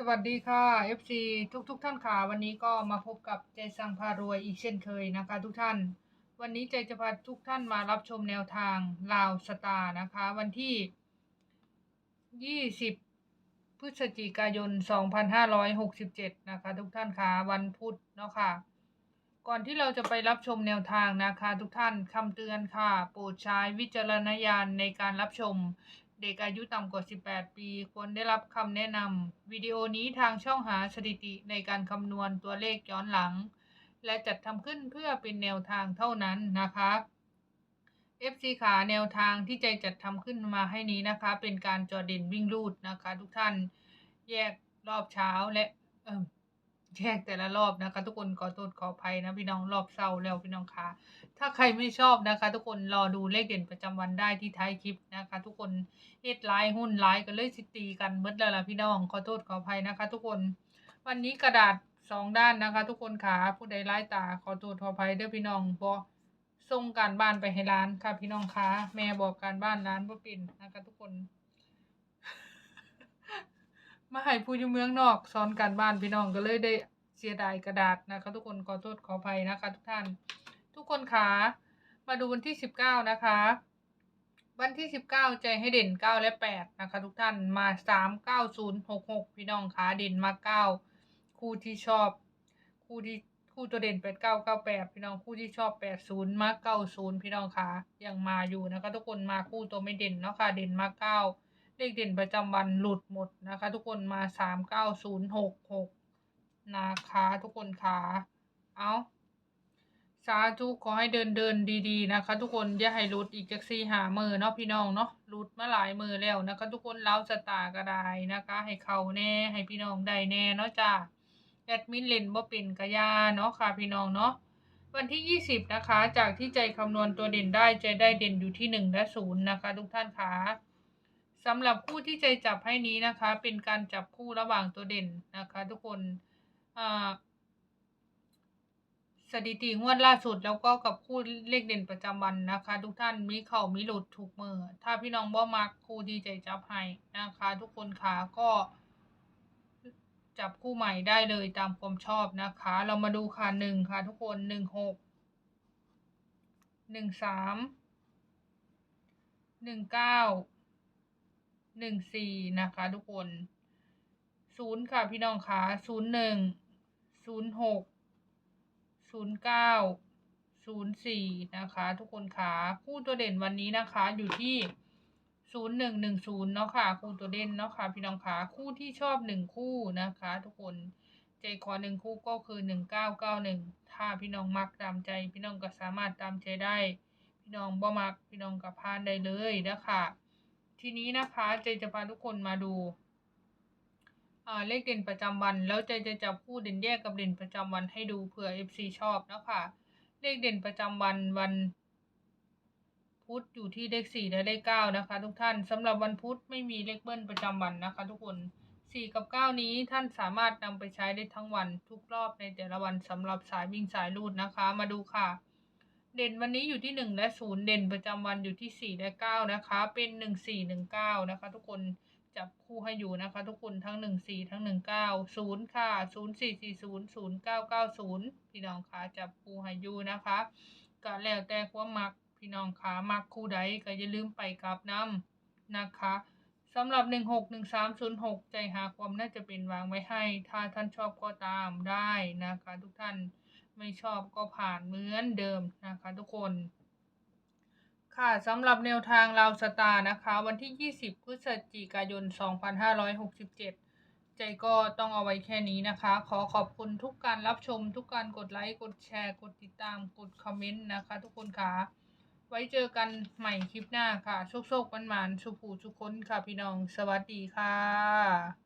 สวัสดีค่ะ FC ทุกทุกๆท่านค่ะ วันนี้ก็มาพบกับใจสังพารวยอีกเช่นเคยนะคะ ทุกท่าน วันนี้ใจจะพาทุกท่านมารับชมแนวทางลาวสตาร์นะคะ วันที่ 20 พฤศจิกายน 2567 นะคะ ทุกท่านค่ะ วันพุธเนาะค่ะ ก่อนที่เราจะไปรับชมแนวทางนะคะ ทุกท่านคำเตือนค่ะ โปรดใช้วิจารณญาณในการรับชม เด็กอายุต่ำกว่า 18 ปี ควรได้รับคำแนะนำ วิดีโอนี้ทางช่องหาสถิติในการคำนวณตัวเลขย้อนหลัง และจัดทำขึ้นเพื่อเป็นแนวทางเท่านั้นนะคะ FC ขาแนวทางที่ใจจัดทำขึ้นมาให้นี้นะคะ เป็นการจอเด่นวิ่งรูดนะคะ ทุกท่านแยกรอบเช้าและ แยกแต่ละรอบนะคะ ทุกคนขอโทษขออภัยนะพี่น้องรอบเศร้าแล้วพี่น้องคะถ้าใครไม่ชอบนะคะ ทุกคนรอดูเลขเด่นประจำวันได้ที่ท้ายคลิปนะคะ ทุกคนเฮ็ดไลน์หุ้นไลน์กันเลยสิตีกันเบิดแล้วล่ะพี่น้องขอโทษขออภัยนะคะ ทุกคนวันนี้กระดาษสองด้านนะคะ ทุกคนขาผู้ใดไล่ตาขอโทษขออภัยเด้อพี่น้องบอส่งการบ้านไปให้ร้านค่ะพี่น้องคะแม่บอกการบ้านร้านบ่เป็นนะคะ ทุกคน มาให้ผู้อยู่เมืองนอกสอนการบ้านพี่น้องก็เลยได้เสียดายกระดาษนะคะทุกคนขอโทษขออภัยนะคะ ทุกท่าน ทุกคนขามาดูวันที่สิบเก้านะคะ วันที่สิบเก้าใจให้เด่นเก้าและแปดนะคะ ทุกท่านมาสามเก้าศูนย์หกหกพี่น้องขาเด่นมาเก้าคู่ที่ชอบ คู่ที่คู่ตัวเด่นแปดเก้าเก้าแปดพี่น้องคู่ที่ชอบแปดศูนย์มาเก้าศูนย์พี่น้องขายังมาอยู่นะคะ ทุกคนมาคู่ตัวไม่เด่นเนาะค่ะเด่นมาเก้า เลขเด่นประจำวันหลุดหมดนะคะ ทุกคนมาสามเก้าศูนย์หกหกนะคะทุกคนขาเอาสาธุขอให้เดินเดินดีๆนะคะ ทุกคนอย่าให้หลุดอีกจากสี่หามือเนาะพี่น้องเนาะหลุดมาหลายมือแล้วนะคะ ทุกคนเล้าสตาร์ก็ได้นะคะ ให้เขาแน่ให้พี่น้องได้แน่เนาะจ้าแอดมินเล่นบ่เป็นกะยาเนาะค่ะพี่น้องเนาะวันที่ยี่สิบนะคะ จากที่ใจคำนวณตัวเด่นได้ใจได้เด่นอยู่ที่หนึ่งและศูนย์นะคะ ทุกท่านคะ สำหรับคู่ที่ใจจับให้นี้นะคะ เป็นการจับคู่ระหว่างตัวเด่นนะคะ ทุกคนอ่าสถิติงวดล่าสุดแล้วก็กับคู่เลขเด่นประจำวันนะคะ ทุกท่านมีเข่ามีหลุดถูกมือ ถ้าพี่น้องบ่มักคู่ดีใจจับให้นะคะ ทุกคนขาก็จับคู่ใหม่ได้เลยตามความชอบนะคะ เรามาดูค่ะหนึ่งค่ะ ทุกคนหนึ่งหกหนึ่งสามหนึ่งเก้า หนึ่งสี่นะคะ ทุกคนศูนย์ค่ะพี่น้องขาศูนย์หนึ่งศูนย์หกศูนย์เก้าศูนย์สี่นะคะ ทุกคนขาคู่ตัวเด่นวันนี้นะคะ อยู่ที่ศูนย์หนึ่งหนึ่งศูนย์เนาะค่ะคู่ตัวเด่นเนาะค่ะพี่น้องขาคู่ที่ชอบหนึ่งคู่นะคะ ทุกคนใจคอหนึ่งคู่ก็คือหนึ่งเก้าเก้าหนึ่งถ้าพี่น้องมักตามใจ พี่น้องก็สามารถตามใจได้ พี่น้องบ่มักพี่น้องก็พานได้เลยนะคะ ทีนี้นะคะใจจะพาทุกคนมาดูอ่าเลขเด่นประจำวัน แล้วใจจะจับคู่เด่นแยกกับเด่นประจำวันให้ดูเผื่อ FC ชอบนะคะเลขเด่นประจำวันวัน พุธอยู่ที่เลขสี่และเลขเก้านะคะ ทุกท่านสำหรับวันพุธไม่มีเลขเบิ้ลประจำวันนะคะ ทุกคนสี่กับเก้านี้ท่านสามารถนำไปใช้ได้ทั้งวันทุกรอบในแต่ละวันสำหรับสายวิ่งสายรูดนะคะ มาดูค่ะ เด่นวันนี้อยู่ที่หนึ่งและศูนย์เด่นประจำวันอยู่ที่สี่และเก้านะคะ เป็นหนึ่งสี่หนึ่งเก้านะคะ ทุกคนจับคู่ให้อยู่นะคะ ทุกคนทั้งหนึ่งสี่ทั้งหนึ่งเก้าศูนย์ค่ะศูนย์สี่สี่ศูนย์ศูนย์เก้าเก้าศูนย์พี่น้องคะจับคู่ให้อยู่นะคะก็แล้วแต่ความมักพี่น้องคะมักคู่ใดก็อย่าลืมไปกลับน้ำนะคะสำหรับหนึ่งหกหนึ่งสามศูนย์หกใจหาความน่าจะเป็นวางไว้ให้ ถ้าท่านชอบก็ตามได้นะคะ ทุกท่าน ไม่ชอบก็ผ่านเหมือนเดิมนะคะทุกคน ค่ะสำหรับแนวทางลาวสตาร์นะคะ วันที่ 20 พฤศจิกายน 2567 ใจก็ต้องเอาไว้แค่นี้นะคะ ขอขอบคุณทุกการรับชม ทุกการกดไลค์ กดแชร์ กดติดตาม กดคอมเมนต์นะคะ ทุกคนค่ะ ไว้เจอกันใหม่คลิปหน้าค่ะ โชคๆมันๆสุขูสุขคนค่ะพี่น้อง สวัสดีค่ะ